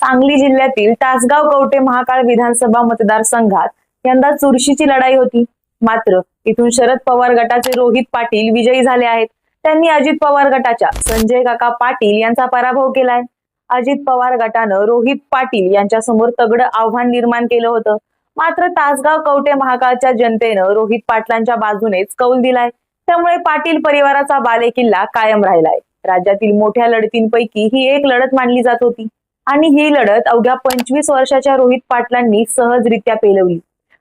सांगली जिल्ह्यातील तासगाव कवटे महाकाळ विधानसभा मतदारसंघात यंदा चुरशीची लढाई होती. मात्र इथून शरद पवार गटाचे रोहित पाटील विजयी झाले आहेत. त्यांनी अजित पवार गटाच्या संजय काका पाटील यांचा पराभव केलाय. अजित पवार गटानं रोहित पाटील यांच्या समोर तगड आव्हान निर्माण केलं होतं. मात्र तासगाव कवटे महाकाळच्या जनतेनं रोहित पाटलांच्या बाजूनेच कौल दिलाय. त्यामुळे पाटील परिवाराचा बालेकिल्ला कायम राहिलाय. राज्यातील मोठ्या लढतींपैकी ही एक लढत मानली जात होती. आणि ही लढत अवघ्या पंचवीस वर्षाच्या रोहित पाटलांनी सहजरित्या पेलवली.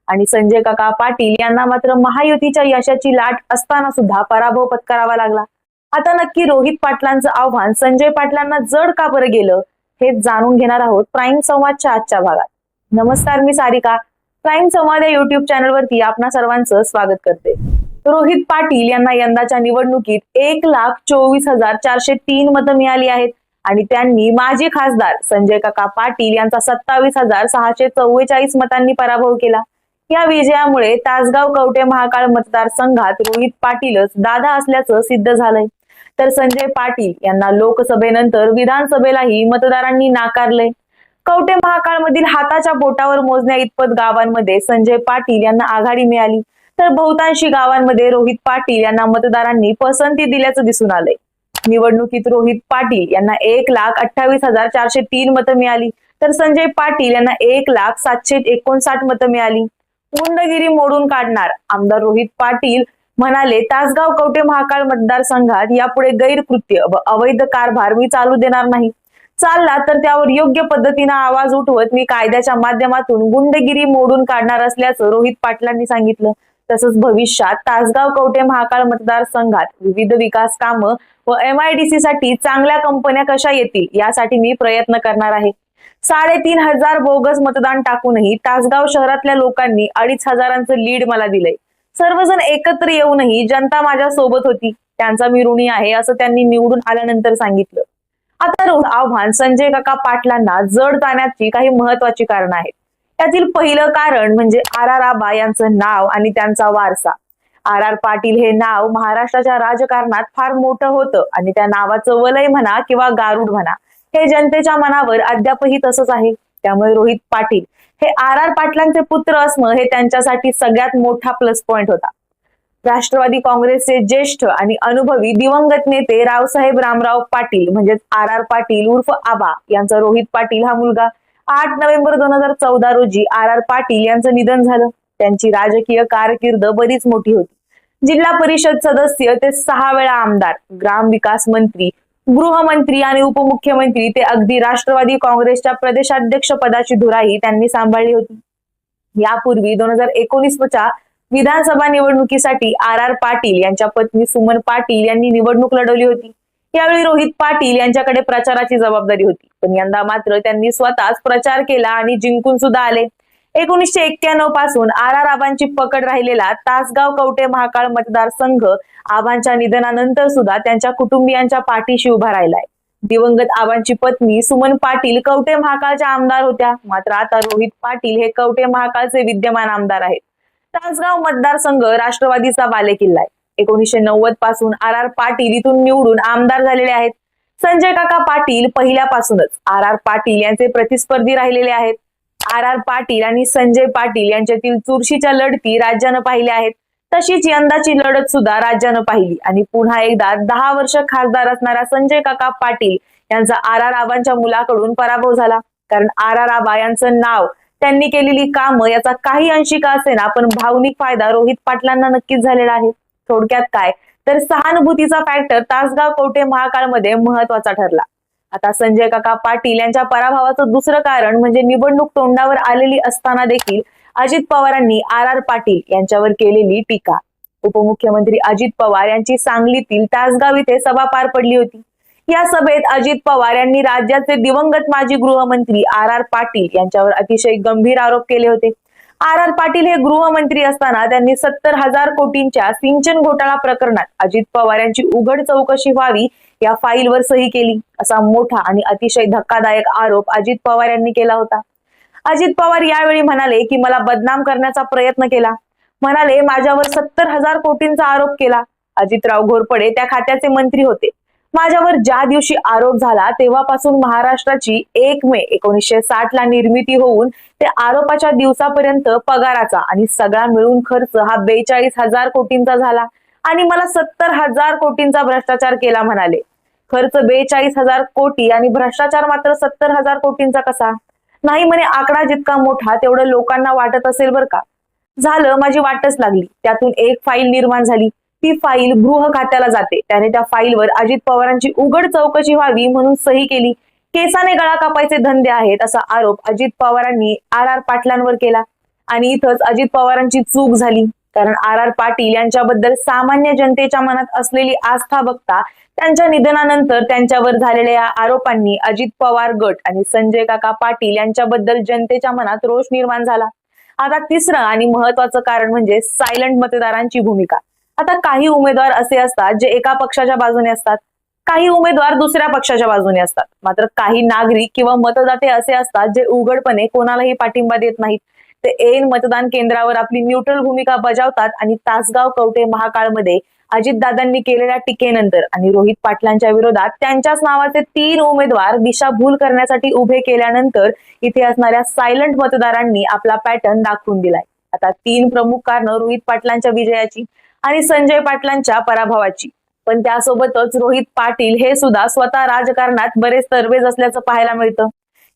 आणि संजय काका पाटील यांना मात्र महायुतीच्या यशाची लाट असताना सुद्धा पराभव पत्करावा लागला. आता नक्की रोहित पाटलांचं आव्हान संजय पाटलांना जड का बरं गेलं हे जाणून घेणार आहोत प्राईम संवादच्या आजच्या भागात. नमस्कार मी सारिका. प्राईम संवाद या युट्यूब चॅनलवरती आपणा सर्वांचं स्वागत करते. रोहित पाटील यांना यंदाच्या निवडणुकीत एक लाख चोवीस हजार चारशे तीन मतं मिळाली आहेत. आणि त्यांनी माजी खासदार संजय काका पाटील यांचा सत्तावीस हजार सहाशे चव्वेचाळीस मतांनी पराभव केला. या विजयामुळे तासगाव कवटे महाकाळ मतदारसंघात रोहित पाटीलच दादा असल्याचं सिद्ध झालंय. तर संजय पाटील यांना लोकसभेनंतर विधानसभेलाही मतदारांनी नाकारलंय. कवटे महाकाळ मधील हाताच्या बोटावर मोजण्या इतपत गावांमध्ये संजय पाटील यांना आघाडी मिळाली. तर बहुतांशी गावांमध्ये रोहित पाटील यांना मतदारांनी पसंती दिल्याचं दिसून आलंय. निवडणुकीत रोहित पाटील यांना एक लाख अठ्ठावीस हजार चारशे तीन मतं मिळाली. तर संजय पाटील यांना एक लाख सातशे एकोणसाठ मतं मिळाली. गुंडगिरी मोडून काढणार आमदार रोहित पाटील म्हणाले तासगाव कवटे महाकाळ मतदारसंघात यापुढे गैरकृत्य व अवैध कारभार मी चालू देणार नाही. चालला तर त्यावर योग्य पद्धतीनं आवाज उठवत मी कायद्याच्या माध्यमातून गुंडगिरी मोडून काढणार असल्याचं रोहित पाटलांनी सांगितलं. तसंच भविष्यात तासगाव कवटे महाकाळ मतदारसंघात विविध विकास कामं व एमआयडीसी साठी चांगल्या कंपन्या कशा येतील यासाठी मी प्रयत्न करणार आहे. साडेतीन हजार बोगस मतदान टाकूनही तासगाव शहरातल्या लोकांनी अडीच हजारांचं लीड मला दिलंय. सर्वजण एकत्र येऊनही जनता माझ्या सोबत होती. त्यांचा मी ऋणी आहे असं त्यांनी निवडून आल्यानंतर सांगितलं. आता आव्हान संजय काका पाटलांना जड जाण्याची काही महत्वाची कारण आहेत. त्यातील पहिलं कारण म्हणजे आर आर आबा यांचं नाव आणि त्यांचा वारसा. आर आर पाटील हे नाव महाराष्ट्राच्या राजकारणात फार मोठं होतं आणि त्या नावाचं वलय म्हणा किंवा गारुड म्हणा हे जनतेच्या मनावर अद्यापही तसंच आहे. त्यामुळे रोहित पाटील हे आर आर पाटलांचे पुत्र असणं हे त्यांच्यासाठी सगळ्यात मोठा प्लस पॉइंट होता. राष्ट्रवादी काँग्रेसचे ज्येष्ठ आणि अनुभवी दिवंगत नेते रावसाहेब रामराव पाटील म्हणजेच आर आर पाटील उर्फ आबा यांचा रोहित पाटील हा मुलगा. आठ नोव्हेंबर दोन हजार चौदा रोजी आर आर पाटील यांचं निधन झालं. त्यांची राजकीय कारकीर्द बरीच मोठी होती. जिल्हा परिषद सदस्य ते सहा वेळा आमदार ग्राम विकास मंत्री गृहमंत्री आणि उपमुख्यमंत्री ते अगदी राष्ट्रवादी काँग्रेसच्या प्रदेशाध्यक्ष पदाची धुराही त्यांनी सांभाळली होती. यापूर्वी दोन हजार एकोणीसच्या विधानसभा निवडणुकीसाठी आर आर पाटील यांच्या पत्नी सुमन पाटील यांनी निवडणूक लढवली होती. यावेळी रोहित पाटील यांच्याकडे प्रचाराची जबाबदारी होती. पण यंदा मात्र त्यांनी स्वतःच प्रचार केला आणि जिंकून सुद्धा आले. एकोणीसशे एक्क्याण्णवपासून आर आर आबांची पकड राहिलेला तासगाव कवटे महाकाळ मतदारसंघ आबांच्या निधनानंतर सुद्धा त्यांच्या कुटुंबियांच्या पाठीशी उभा राहिलाय. दिवंगत आबांची पत्नी सुमन पाटील कवटे महाकाळच्या आमदार होत्या. मात्र आता रोहित पाटील हे कवटे महाकाळचे विद्यमान आमदार आहेत. तासगाव मतदारसंघ राष्ट्रवादीचा बालेकिल्ला आहे. एकोणीसशे नव्वदपासून आर आर पाटील इथून निवडून आमदार झालेले आहेत. संजय काका पाटील पहिल्यापासूनच. आर आर पाटील यांचे प्रतिस्पर्धी राहिलेले आहेत. आर आर पाटील आणि संजय पाटील यांच्यातील चुरशीच्या लढती राज्यानं पाहिल्या आहेत. तशीच यंदाची लढत सुद्धा राज्यानं पाहिली. आणि पुन्हा एकदा दहा वर्ष खासदार असणारा संजय काका पाटील यांचा आर आर आबांच्या मुलाकडून पराभव झाला. कारण आर आर आबा यांचं नाव त्यांनी केलेली कामं याचा काही अंशी का असेना पण भावनिक फायदा रोहित पाटलांना नक्कीच झालेला आहे. थोडक्यात काय? तर सहानुभूतीचा फॅक्टर तासगाव कवटे महाकाळमध्ये महत्त्वाचा ठरला. आता संजय काका पाटील यांच्या पराभवाचं दुसरं कारण म्हणजे निवडणूक तोंडावर आलेली असताना देखील अजित पवारांनी आर आर पाटील यांच्यावर केलेली टीका. उपमुख्यमंत्री अजित पवार यांची सांगलीतील तासगाव इथे सभा पार पडली होती. या सभेत अजित पवार यांनी राज्याचे दिवंगत माजी गृहमंत्री आर आर पाटील यांच्यावर अतिशय गंभीर आरोप केले होते. आर आर पाटील हे गृहमंत्री असताना त्यांनी सत्तर हजार कोटींच्या सिंचन घोटाळा प्रकरणात अजित पवार यांची उघड चौकशी व्हावी या फाईलवर सही केली असा मोठा आणि अतिशय धक्कादायक आरोप अजित पवार यांनी केला होता. अजित पवार यावेळी म्हणाले की मला बदनाम करण्याचा प्रयत्न केला. म्हणाले माझ्यावर सत्तर हजार कोटींचा आरोप केला. अजितराव घोरपडे त्या खात्याचे मंत्री होते. माझ्यावर ज्या दिवशी आरोप झाला तेव्हापासून महाराष्ट्राची एक मे एकोणीसशे साठ ला निर्मिती होऊन ते आरोपाच्या दिवसापर्यंत पगाराचा आणि सगळा मिळून खर्च हा बेचाळीस हजार कोटींचा झाला. आणि मला सत्तर हजार कोटींचा भ्रष्टाचार केला म्हणाले. खर्च बेचाळीस हजार कोटी आणि भ्रष्टाचार मात्र सत्तर हजार कोटींचा कसा? नाही म्हणे आकडा जितका मोठा तेवढं लोकांना वाटत असेल बरं का? झालं माझी वाटच लागली. त्यातून एक फाईल निर्माण झाली. ती फाईल गृह खात्याला जाते. त्याने त्या फाईलवर अजित पवारांची उघड चौकशी व्हावी म्हणून सही केली. केसाने गळा कापायचे धंदे आहेत असा आरोप अजित पवारांनी आर आर पाटलांवर केला. आणि इथंच अजित पवारांची चूक झाली. कारण आर आर पाटील यांच्याबद्दल सामान्य जनतेच्या मनात असलेली आस्था बघता त्यांच्या निधनानंतर त्यांच्यावर झालेल्या या आरोपांनी अजित पवार गट आणि संजय काका पाटील यांच्याबद्दल जनतेच्या मनात रोष निर्माण झाला. आता तिसरं आणि महत्वाचं कारण म्हणजे सायलंट मतदारांची भूमिका. आता काही उमेदवार असे असतात जे एका पक्षाच्या बाजूने असतात काही उमेदवार दुसऱ्या पक्षाच्या बाजूने असतात. मात्र काही नागरिक किंवा मतदाते असे असतात जे उघडपणे कोणालाही पाठिंबा देत नाहीत. ते ऐन मतदान केंद्रावर आपली न्यूट्रल भूमिका बजावतात आणि तासगाव कवटे महाकाळमध्ये अजितदादांनी केलेल्या टीकेनंतर आणि रोहित पाटलांच्या विरोधात त्यांच्याच नावाचे तीन उमेदवार दिशाभूल करण्यासाठी उभे केल्यानंतर इथे असणाऱ्या सायलंट मतदारांनी आपला पॅटर्न दाखवून दिलाय. आता तीन प्रमुख कारण रोहित पाटलांच्या विजयाची. आणि संजय पाटलांच्या पराभवाची. पण त्यासोबतच रोहित पाटील हे सुद्धा स्वतः राजकारणात बरेच तरवेज असल्याचं पाहायला मिळतं.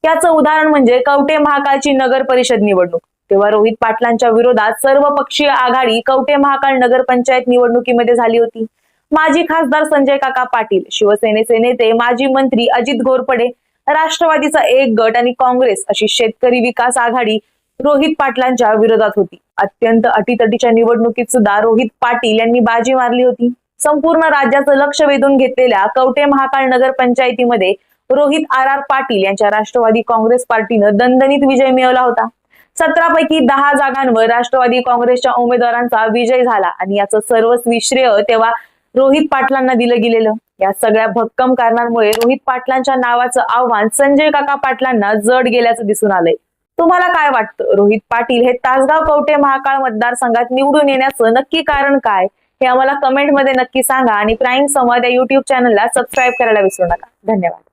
याचं उदाहरण म्हणजे कवटे महाकाळची नगर परिषद निवडणूक. तेव्हा रोहित पाटलांच्या विरोधात सर्व पक्षीय आघाडी कवटे महाकाळ नगरपंचायत निवडणुकीमध्ये झाली होती. माजी खासदार संजय काका पाटील शिवसेनेचे नेते माजी मंत्री अजित घोरपडे राष्ट्रवादीचा एक गट आणि काँग्रेस अशी शेतकरी विकास आघाडी रोहित पाटलांच्या विरोधात होती. अत्यंत अटीतटीच्या निवडणुकीत सुद्धा रोहित पाटील यांनी बाजी मारली होती. संपूर्ण राज्याचं लक्ष वेधून घेतलेल्या कवटे महाकाळ नगर पंचायतीमध्ये रोहित आर आर पाटील यांच्या राष्ट्रवादी काँग्रेस पार्टीनं दणदणीत विजय मिळवला होता. सतरापैकी दहा जागांवर राष्ट्रवादी काँग्रेसच्या उमेदवारांचा विजय झाला आणि याचं सर्वस्वी श्रेय तेव्हा रोहित पाटलांना दिलं गेलेलं. या सगळ्या भक्कम कारणांमुळे रोहित पाटलांच्या नावाचं आव्हान संजय काका पाटलांना जड गेल्याचं दिसून आलंय. तुम्हाला काय वाटतं? रोहित पाटील हे तासगाव कवटे महाकाळ मतदारसंघात निवडून येण्याचं नक्की कारण काय? हे आम्हाला कमेंटमध्ये नक्की सांगा आणि प्राईम संवाद या युट्यूब चॅनलला सबस्क्राईब करायला विसरू नका. धन्यवाद.